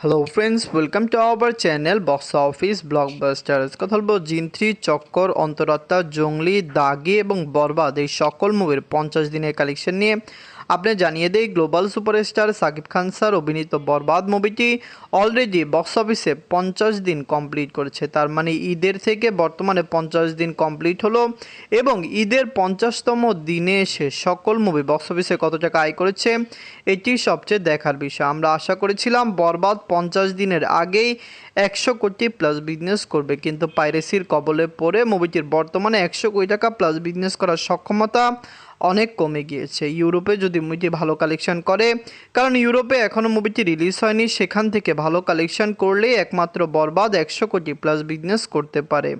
Hello friends welcome to our channel box office blockbusters কথা বলব জিন থ্রি চক্কর, অন্তরাত্মা, জঙ্গলি, দাগি এবং বরবাদ। এই সকল মুভির পঞ্চাশ দিনের কালেকশন নিয়ে। আপনি জানিয়ে দেই global superstar Shakib Khan sir অভিনীত বরবাদ মুভিটি অলরেডি বক্স অফিসে পঞ্চাশ দিন কমপ্লিট করেছে। তার মানে ঈদের থেকে বর্তমানে পঞ্চাশ দিন কমপ্লিট হলো এবং ঈদের পঞ্চাশতম দিনে এসে সকল মুভি বক্স অফিসে কত টাকা আয় করেছে, এটি সবচেয়ে দেখার বিষয়। আমরা আশা করেছিলাম বরবাদ পঞ্চাশ দিনের আগেই একশো কোটি প্লাস বিজনেস করবে, কিন্তু পাইরেসির কবলে পড়ে মুভিটির বর্তমানে একশো কোটি টাকা প্লাস বিজনেস করার সক্ষমতা অনেক কমে গিয়েছে। ইউরোপে যদি মুভিটি ভালো কালেকশন করে, কারণ ইউরোপে এখনও মুভিটি রিলিজ হয়নি, সেখান থেকে ভালো কালেকশন করলেই একমাত্র বরবাদ একশো কোটি প্লাস বিজনেস করতে পারে।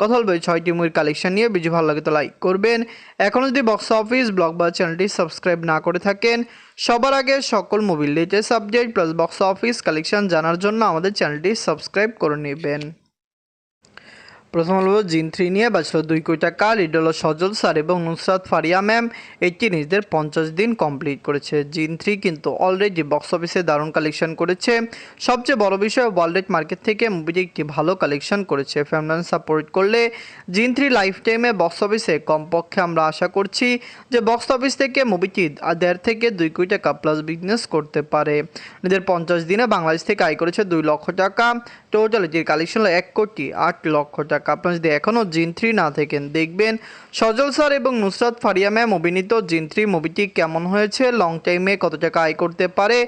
কথা বলব ছয়টি মুভির কালেকশন নিয়ে, ভিডিও ভালো লাগে তো লাইক করবেন। এখনও যদি বক্স অফিস ব্লগ বা চ্যানেলটি সাবস্ক্রাইব না করে থাকেন, সবার আগে সকল মুভির latest update plus box office collection জানার জন্য আমাদের চ্যানেলটি সাবস্ক্রাইব করে নেবেন। প্রথম হলো জিন থ্রি নিয়ে বাঁচল দুই কোটি টাকা লিড হলো সজল স্যার এবং নুসরাত ফারিয়া ম্যাম। এটি নিজেদের পঞ্চাশ দিন কমপ্লিট করেছে। জিন থ্রি কিন্তু অলরেডি বক্স অফিসে দারুণ কালেকশন করেছে। সবচেয়ে বড় বিষয় ওয়ার্ল্ড মার্কেট থেকে মুভিটি একটি ভালো কালেকশন করেছে। ফ্যামিলি সাপোর্ট করলে জিন থ্রি লাইফ টাইমে বক্স অফিসে কমপক্ষে আমরা আশা করছি যে বক্স অফিস থেকে মুভিটি দেড় থেকে দুই কোটি টাকা প্লাস বিজনেস করতে পারে। নিজের পঞ্চাশ দিনে বাংলাদেশ থেকে আয় করেছে দুই লক্ষ টাকা। টোটাল এটির কালেকশন হলো এক কোটি আট লক্ষ টাকা। আপনার যদি এখনও জিন থ্রি না থাকেন। দেখবেন সজল স্যার এবং নুসরাত ফারিয়া ম্যাম অভিনীত জিন থ্রি মুভিটি কেমন হয়েছে লং টাইমে কত টাকা আয় করতে পারে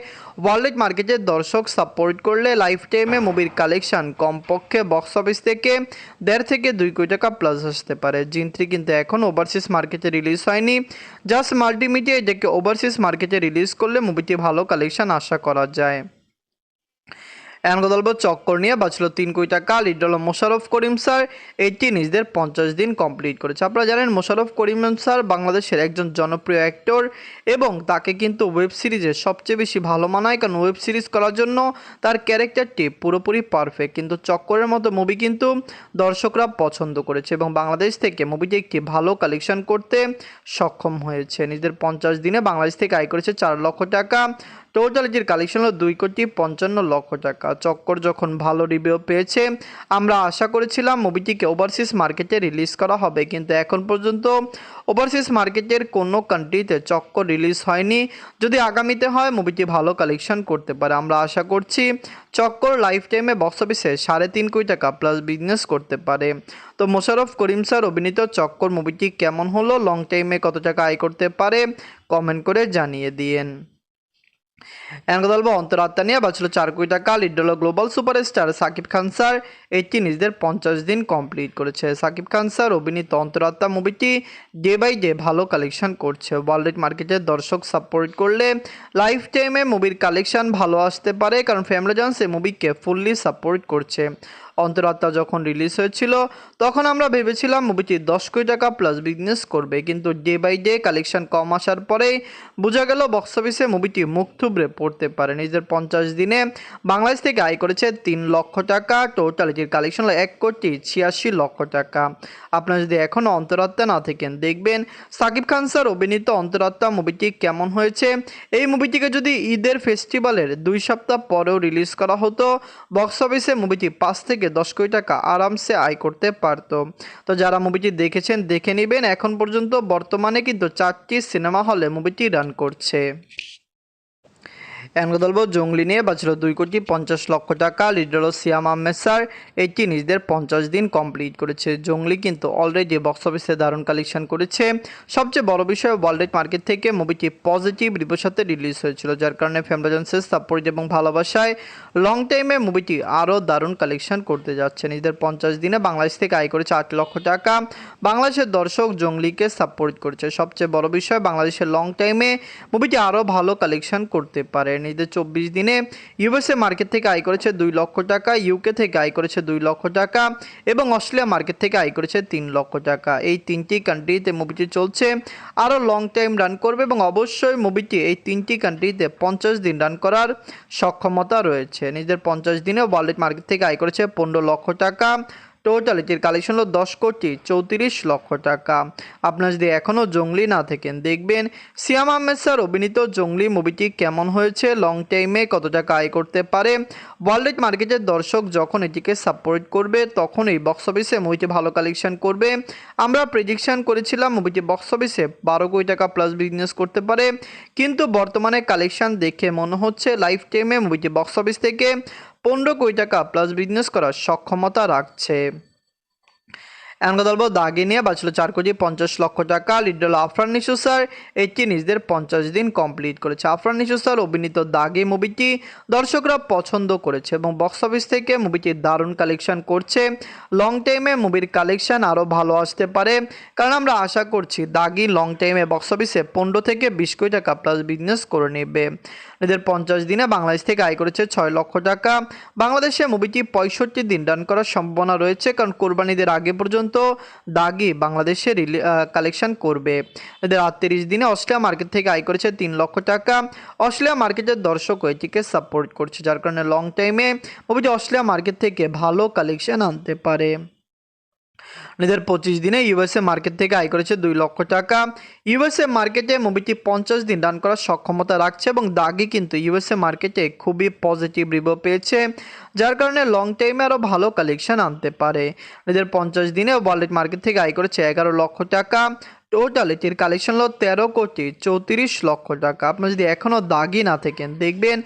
ওয়ার্ল্ড মার্কেটের দর্শক সাপোর্ট করলে লাইফ টাইমে মুভির কালেকশন কমপক্ষে বক্স অফিস থেকে দেড় থেকে দুই কোটি টাকা প্লাস আসতে পারে। জিন থ্রি কিন্তু এখন ওভারসিজ মার্কেটে রিলিজ হয়নি। জাস্ট মাল্টিমিডিয়া এটাকে ওভারসিজ মার্কেটে রিলিজ করলে মুভিটি ভালো কালেকশন আশা করা যায়। এখন কথা বলব চক্কর নিয়ে বাঁচলো তিন কোটি টাকা। Lead Mosharraf Karim sir. এটি নিজেদের পঞ্চাশ দিন কমপ্লিট করেছে। আপনারা জানেন মোশারফ করিম স্যার বাংলাদেশের একজন জনপ্রিয় অ্যাক্টর এবং তাকে কিন্তু ওয়েব সিরিজে সবচেয়ে বেশি ভালো মানায়। কারণ ওয়েব সিরিজ করার জন্য তার ক্যারেক্টারটি পুরোপুরি পারফেক্ট কিন্তু চক্করের মতো মুভি কিন্তু দর্শকরা পছন্দ করেছে এবং বাংলাদেশ থেকে মুভিটি একটি ভালো কালেকশন করতে সক্ষম হয়েছে। নিজেদের পঞ্চাশ দিনে বাংলাদেশ থেকে আয় করেছে চার লক্ষ টাকা। টোটাল এটির কালেকশন হলো দুই কোটি পঞ্চান্ন লক্ষ টাকা। চক্কর যখন ভালো রিভিউ পেয়েছে, আমরা আশা করেছিলাম মুভিটিকে ওভারসিজ মার্কেটে রিলিজ করা হবে। কিন্তু এখন পর্যন্ত ওভারসিজ মার্কেটের কোনো কান্ট্রিতে চক্কর রিলিজ হয়নি। যদি আগামীতে হয় মুভিটি ভালো কালেকশন করতে পারে। আমরা আশা করছি চক্কর লাইফ টাইমে বক্স অফিসে সাড়ে তিন কোটি টাকা প্লাস বিজনেস করতে পারে। তো মোশারফ করিম স্যার, অভিনীত চক্কর মুভিটি কেমন হলো? লং টাইমে কত টাকা আয় করতে পারে? কমেন্ট করে জানিয়ে দিয়েন। এখন কথা বলব অন্তরাত্মা নিয়ে বাঁচল চার কোটি টাকা, লিড হলো global superstar Shakib Khan sir. এটি নিজেদের পঞ্চাশ দিন কমপ্লিট করেছে সাকিব খান স্যার। অভিনীত অন্তরাত্মা মুভিটি ডে বাই ডে ভালো কালেকশন করছে। ওয়ার্ল্ড মার্কেটের দর্শক সাপোর্ট করলে লাইফ টাইমে মুভির কালেকশন ভালো আসতে পারে, কারণ ফ্যামিলি জন্স এই মুভিকে ফুললি সাপোর্ট করছে। অন্তরাত্মা যখন রিলিজ হয়েছিল, তখন আমরা ভেবেছিলাম মুভিটি দশ কোটি টাকা প্লাস বিজনেস করবে। কিন্তু ডে বাই ডে কালেকশন কম আসার পরেই বোঝা গেল বক্স অফিসে মুভিটি মুখ থুবড়ে পড়তে পারে নিজের পঞ্চাশ দিনে বাংলাদেশ থেকে আয় করেছে তিন লক্ষ টাকা। টোটাল এটির কালেকশন হলো এক কোটি ছিয়াশি লক্ষ টাকা। আপনারা যদি এখনও অন্তরাত্মা না থাকেন, দেখবেন সাকিব খান স্যার অভিনীত অন্তরাত্মা মুভিটি কেমন হয়েছে। এই মুভিটিকে যদি ঈদের ফেস্টিভ্যালের দুই সপ্তাহ পরেও রিলিজ করা হতো বক্স অফিসে মুভিটি পাঁচ থেকে দশ কোটি টাকা আরামসে আয় করতে পারত। তো যারা মুভিটি দেখেছেন, দেখে নেবেন। এখন পর্যন্ত বর্তমানে কিন্তু চারটি সিনেমা হলে মুভিটি রান করছে। বলব জঙ্গলি নিয়ে বাঁচল দুই কোটি পঞ্চাশ লক্ষ টাকা। লিডার সিয়াম আহমেদ স্যার এটি নিজেদের পঞ্চাশ দিন কমপ্লিট করেছে জঙ্গলি, কিন্তু অলরেডি বক্স অফিসে দারুণ কালেকশন করেছে। সবচেয়ে বড় বিষয় ওয়ার্ল্ড মার্কেট থেকে মুভিটি পজিটিভ রিভিউর সাথে রিলিজ হয়েছিল, যার কারণে ফ্যামরাজন্সের সাপোর্ট এবং ভালোবাসায় লং টাইমে মুভিটি আরও দারুণ কালেকশন করতে যাচ্ছে। নিজেদের পঞ্চাশ দিনে বাংলাদেশ থেকে আয় করেছে আট লক্ষ টাকা। বাংলাদেশের দর্শক জঙ্গলিকে সাপোর্ট করেছে। সবচেয়ে বড় বিষয়, বাংলাদেশের লং টাইমে মুভিটি আরও ভালো কালেকশন করতে পারে নিজেদের চব্বিশ দিনে ইউএসএ মার্কেট থেকে আয় করেছে দুই লক্ষ টাকা ইউকে থেকে আয় করেছে দুই লক্ষ টাকা এবং অস্ট্রেলিয়া মার্কেট থেকে আয় করেছে তিন লক্ষ টাকা। এই তিনটি কান্ট্রিতে মুভিটি চলছে, আরও লং টাইম রান করবে এবং অবশ্যই মুভিটি এই তিনটি কান্ট্রিতে পঞ্চাশ দিন রান করার সক্ষমতা রয়েছে। নিজের পঞ্চাশ দিনে ওয়ার্ল্ড মার্কেট থেকে আয় করেছে পনেরো লক্ষ টাকা টোটাল এটির কালেকশন হলো দশ কোটি চৌত্রিশ লক্ষ টাকা। আপনার যদি এখনও জঙ্গলি না থাকেন, দেখবেন সিয়াম আহমেদ স্যার অভিনীত জঙ্গলি মুভিটি কেমন হয়েছে লং টাইমে কত টাকা আয় করতে পারে। ওয়ার্ল্ড মার্কেটের দর্শক যখন এটিকে সাপোর্ট করবে, তখন এই বক্স অফিসে মুভিটি ভালো কালেকশন করবে। আমরা প্রেডিকশান করেছিলাম মুভিটি বক্স অফিসে বারো কোটি টাকা প্লাস বিজনেস করতে পারে। কিন্তু বর্তমানে কালেকশন দেখে মনে হচ্ছে লাইফ টাইমে মুভিটি বক্স অফিস থেকে পনেরো কোটি টাকা প্লাস বিজনেস করার সক্ষমতা রাখছে। বলব দাগে নিয়ে বাঁচলো চার কোটি পঞ্চাশ লক্ষ টাকা। লিডল আফরান নিশু স্যার এটি নিজেদের পঞ্চাশ দিন কমপ্লিট করেছে। আফরান নিশু স্যার অভিনীত দাগে মুভিটি দর্শকরা পছন্দ করেছে এবং বক্স অফিস থেকে মুভিটি দারুণ কালেকশন করছে। লং টাইমে মুভির কালেকশন আরও ভালো আসতে পারে। কারণ আমরা আশা করছি, দাগি লং টাইমে বক্স অফিসে পনেরো থেকে বিশ কোটি টাকা প্লাস বিজনেস করে নেবে। এদের পঞ্চাশ দিনে বাংলাদেশ থেকে আয় করেছে ছয় লক্ষ টাকা। বাংলাদেশে মুভিটি পঁয়ষট্টি দিন রান করার সম্ভাবনা রয়েছে, কারণ কোরবানিদের আগে পর্যন্ত দাগি বাংলাদেশে কালেকশন করবে। এদের আটত্রিশ দিনে অস্ট্রেলিয়া মার্কেট থেকে আয় করেছে তিন লক্ষ টাকা। অস্ট্রেলিয়া মার্কেটের দর্শক এটিকে সাপোর্ট করছে, যার কারণে লং টাইমে মুভিটি অস্ট্রেলিয়া মার্কেট থেকে ভালো কালেকশন আনতে পারে। নিজের পঁচিশ দিনে ইউএসএ মার্কেট থেকে আয় করেছে দুই লক্ষ টাকা। ইউএসএ মার্কেটে মুভিটি পঞ্চাশ দিন রান করার সক্ষমতা রাখছে এবং দাগি কিন্তু ইউএসএ মার্কেটে খুবই পজিটিভ রিভিউ পেয়েছে, যার কারণে লং টাইমে আরও ভালো কালেকশন আনতে পারে। নিজের পঞ্চাশ দিনে ওয়ার্ল্ড মার্কেট থেকে আয় করেছে এগারো লক্ষ টাকা। টোটাল এটির কালেকশন হলো তেরো কোটি চৌত্রিশ লক্ষ টাকা। আপনি যদি এখনও দাগি না থাকেন, দেখবেন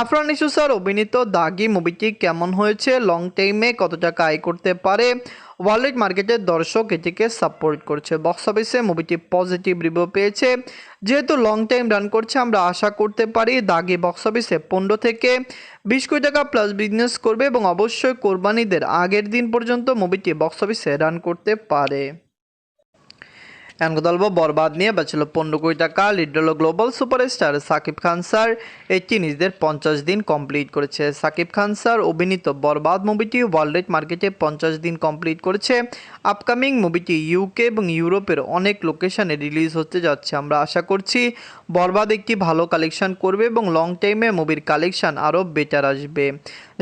আফরান ইসু স্যার অভিনীত দাগি মুভিটি কেমন হয়েছে লং টাইমে কত টাকা আয় করতে পারে ওয়ার্ল্ড মার্কেটের দর্শক এটিকে সাপোর্ট করছে। বক্স অফিসে মুভিটি পজিটিভ রিভিউ পেয়েছে। যেহেতু লং টাইম রান করছে, আমরা আশা করতে পারি দাগি বক্স অফিসে পনেরো থেকে বিশ কোটি টাকা প্লাস বিজনেস করবে এবং অবশ্যই কোরবানিদের আগের দিন পর্যন্ত মুভিটি বক্স অফিসে রান করতে পারে। বলব বরবাদ নিয়ে বাঁচল পনেরো কোটি টাকা লিড হলো global superstar Shakib Khan sir. এটি নিজেদের পঞ্চাশ দিন কমপ্লিট করেছে সাকিব খান স্যার। অভিনীত বরবাদ মুভিটি ওয়ার্ল্ড মার্কেটে পঞ্চাশ দিন কমপ্লিট করেছে। আপকামিং মুভিটি ইউকে এবং ইউরোপের অনেক লোকেশনে রিলিজ হতে যাচ্ছে, আমরা আশা করছি। বরবাদ একটি ভালো কালেকশন করবে এবং লং টাইমে মুভির কালেকশন আরও বেটার আসবে।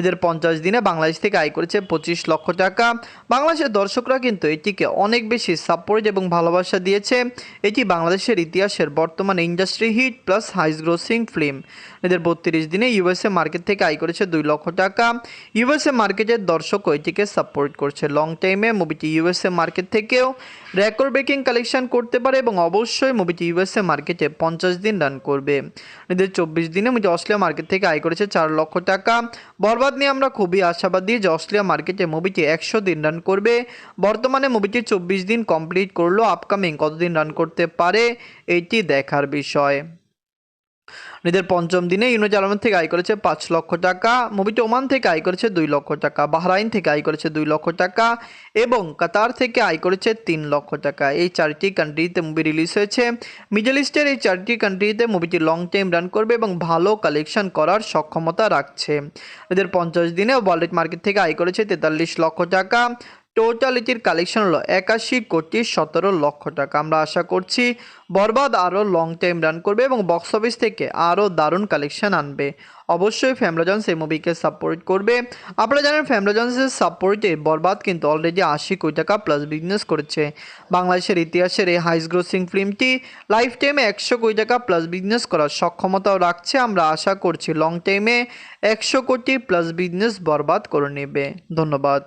এদের পঞ্চাশ দিনে বাংলাদেশ থেকে আয় করেছে পঁচিশ লক্ষ টাকা। বাংলাদেশের দর্শকরা কিন্তু এটিকে অনেক বেশি সাপোর্ট এবং ভালোবাসা দিয়েছে। এটি বাংলাদেশের ইতিহাসের বর্তমান industry hit plus highest grossing film এদের বত্রিশ দিনে ইউএসএ মার্কেট থেকে আয় করেছে দুই লক্ষ টাকা। ইউএসএ মার্কেটের দর্শকও এটিকে সাপোর্ট করছে। লং টাইমে মুভিটি ইউএসএ মার্কেট থেকেও রেকর্ড ব্রেকিং কালেকশন করতে পারে এবং অবশ্যই মুভিটি ইউএসএ মার্কেটে পঞ্চাশ দিন রান করবে। এদের চব্বিশ দিনে মুভিটি অস্ট্রেলিয়া মার্কেট থেকে আয় করেছে চার লক্ষ টাকা। বরবাদ নিয়ে আমরা খুবই আশাবাদী যে অস্ট্রেলিয়া মার্কেটে মুভিটি একশো দিন রান করবে। বর্তমানে মুভিটি চব্বিশ দিন কমপ্লিট করল আপকামিং কতদিন রান করতে পারে, এটি দেখার বিষয়। নিজের পঞ্চম দিনে ইউনুজ আলমের থেকে আয় করেছে পাঁচ লক্ষ টাকা মুভিটি ওমান থেকে আয় করেছে দুই লক্ষ টাকা, বাহরাইন থেকে আয় করেছে দুই লক্ষ টাকা এবং কাতার থেকে আয় করেছে তিন লক্ষ টাকা। এই চারটি কান্ট্রিতে মুভি রিলিজ হয়েছে। মিডল ইস্টের এই চারটি কান্ট্রিতে মুভিটি লং টাইম রান করবে এবং ভালো কালেকশন করার সক্ষমতা রাখছে। এদের পঞ্চাশ দিনে ওয়ার্ল্ড মার্কেট থেকে আয় করেছে তেতাল্লিশ লক্ষ টাকা। টোটালিটির কালেকশন হলো একাশি কোটি সতেরো লক্ষ টাকা। আমরা আশা করছি বরবাদ আরও লং টাইম রান করবে এবং বক্স অফিস থেকে আরও দারুণ কালেকশন আনবে। অবশ্যই ফ্যামরাজন্স এই মুভিকে সাপোর্ট করবে। আপনারা জানেন ফ্যামরাজন্সের সাপোর্টে বরবাদ কিন্তু অলরেডি আশি কোটি টাকা প্লাস বিজনেস করেছে। বাংলাদেশের ইতিহাসের এই হাইস গ্রোসিং ফিল্মটি লাইফ টাইমে একশো কোটি টাকা প্লাস বিজনেস করার সক্ষমতাও রাখছে। আমরা আশা করছি লং টাইমে একশো কোটি প্লাস বিজনেস বরবাদ করে নেবে। ধন্যবাদ।